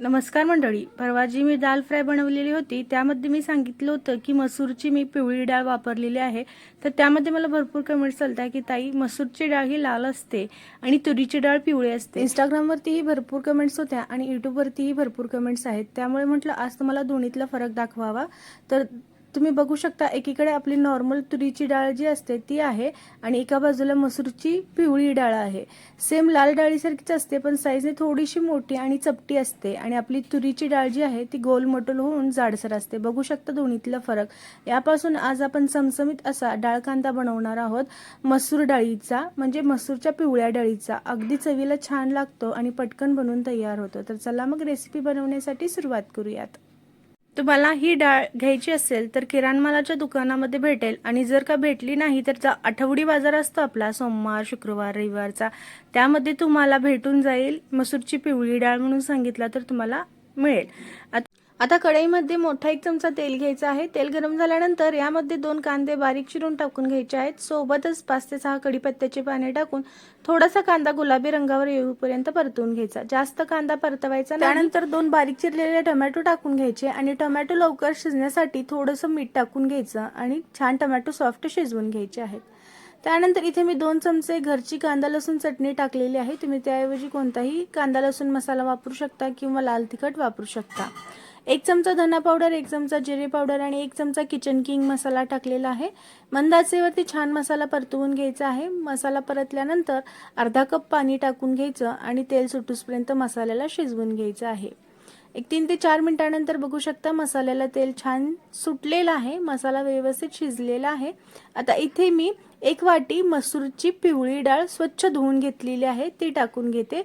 नमस्कार मंडळी. परवा जी मी दाल फ्राय बनवलेली होती. त्यामध्ये मी सांगितलं होतं की मसूरची मी पिवळी डाळ वापरलेली आहे. तर त्यामध्ये मला भरपूर कमेंट्स चालतात की ताई मसूरची डाळ ही लाल असते आणि तुरीची डाळ पिवळी असते. इंस्टाग्रामवरतीही भरपूर कमेंट्स होत्या आणि यूट्यूबवरतीही भरपूर कमेंट्स आहेत. त्यामुळे म्हटलं आज तुम्हाला दोन्हीतला फरक दाखवावा. तर तुम्ही बघू शकता एकीकडे आपली नॉर्मल तुरीची डाळ जी असते ती आहे आणि एका बाजूला मसूरची पिवळी डाळ आहे. सेम लाल डाळीसारखीच असते पण साईजने थोडीशी मोठी आणि चपटी असते आणि आपली तुरीची डाळ जी आहे ती गोल मटोल होऊन जाडसर असते. बघू शकता दोन्हीतला फरक. यापासून आज आपण चमचमीत असा डाळ कांदा बनवणार आहोत मसूर डाळीचा म्हणजे मसूरच्या पिवळ्या डाळीचा. अगदी चवीला छान लागतो आणि पटकन बनवून तयार होतो. तर चला मग रेसिपी बनवण्यासाठी सुरुवात करूयात. तुम्हाला ही डाळ घ्यायची असेल तर किराण मालाच्या दुकानामध्ये भेटेल. आणि जर का भेटली नाही तर आठवडी बाजार असतो आपला सोमवार शुक्रवार रविवारचा. त्यामध्ये तुम्हाला भेटून जाईल मसूरची पिवळी डाळ म्हणून सांगितला तर तुम्हाला मिळेल. आता आता कढईमध्ये मोठा एक चमचा तेल घ्यायचा आहे. तेल गरम झाल्यानंतर यामध्ये दोन कांदे बारीक चिरून टाकून घ्यायचे आहेत. सोबतच पाच ते सहा कढीपत्त्याचे पाने टाकून थोडासा कांदा गुलाबी रंगावर येऊपर्यंत परतवून घ्यायचा. जास्त कांदा परतवायचा त्यानंतर दोन बारीक चिरलेले टोमॅटो टाकून घ्यायचे आणि टोमॅटो लवकर शिजण्यासाठी थोडंसं मीठ टाकून घ्यायचं आणि छान टोमॅटो सॉफ्ट शिजवून घ्यायचे आहेत. त्यानंतर इथे मी दोन चमचे घरची कांदा लसूण चटणी टाकलेली आहे. तुम्ही त्याऐवजी कोणताही कांदा लसूण मसाला वापरू शकता किंवा लाल तिखट वापरू शकता. एक चमचा धना पावडर एक चमचा जिरे पावडर आणि एक चमचा किचन किंग मसाला टाकलेला आहे. मंदाचेवरती छान मसाला परतवून घ्यायचा आहे. मसाला परतल्यानंतर अर्धा कप पाणी टाकून घ्यायचं आणि तेल सुटूसपर्यंत मसाल्याला शिजवून घ्यायचं आहे. एक तीन ते चार मिनिटानंतर बघू शकता मसाल्याला तेल छान सुटलेलं आहे. मसाला व्यवस्थित शिजलेला आहे. आता इथे मी एक वाटी मसूरची पिवळी डाळ स्वच्छ धुवून घेतलेली आहे. ती टाकून घेते.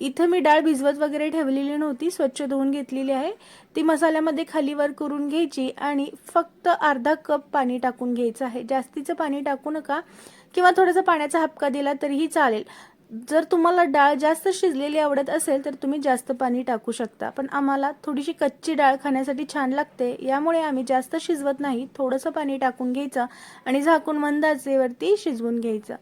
इथं मी डाळ भिजवत वगैरे ठेवलेली नव्हती स्वच्छ धुवून घेतलेली आहे. ती मसाल्यामध्ये खालीवर करून घ्यायची आणि फक्त अर्धा कप पाणी टाकून घ्यायचं आहे. जास्तीचं पाणी टाकू नका किंवा थोडासा पाण्याचा हपका दिला तरीही चालेल. जर तुम्हाला डाळ जास्त शिजलेली आवडत असेल तर तुम्ही जास्त पाणी टाकू शकता. पण आम्हाला थोडीशी कच्ची डाळ खाण्यासाठी छान लागते. यामुळे आम्ही जास्त शिजवत नाही. थोडंसं पाणी टाकून घ्यायचं आणि झाकून मंदाचेवरती शिजवून घ्यायचं.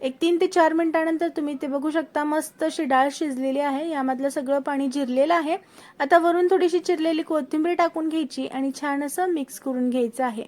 एक तीन ते चार मिनटानंतर तुम्ही ते बघू शकता. मस्त अशी डाळ शिजलेली आहे. यामधलं सगळं पाणी जिरलेलं आहे. आता वरून थोडीशी चिरलेली कोथिंबीर टाकून घ्यायची आणि छान असं मिक्स करून घ्यायचं आहे.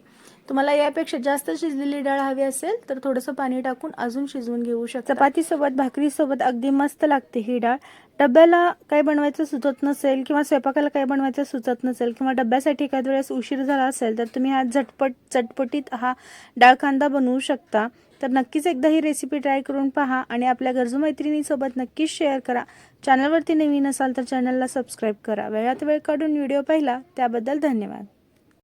तुम्हाला यापेक्षा जास्त शिजलेली डाळ हवी असेल तर थोडंसं पाणी टाकून अजून शिजवून घेऊ शकता. चपातीसोबत भाकरीसोबत अगदी मस्त लागते ही डाळ. डब्याला काय बनवायचं सुचत नसेल किंवा स्वयंपाकाला काय बनवायचं सुचत नसेल किंवा डब्यासाठी एखाद्या वेळेस उशीर झाला असेल तर तुम्ही हा झटपट चटपटीत हा डाळ कांदा बनवू शकता. तर नक्कीच एकदा ही रेसिपी ट्राय करून पहा आणि आपल्या गरजू मैत्रिणीसोबत नक्कीच शेअर करा. चॅनलवरती नवीन असाल तर चॅनलला सबस्क्राईब करा. वेळात वेळ काढून व्हिडिओ पाहिला. त्याबद्दल धन्यवाद.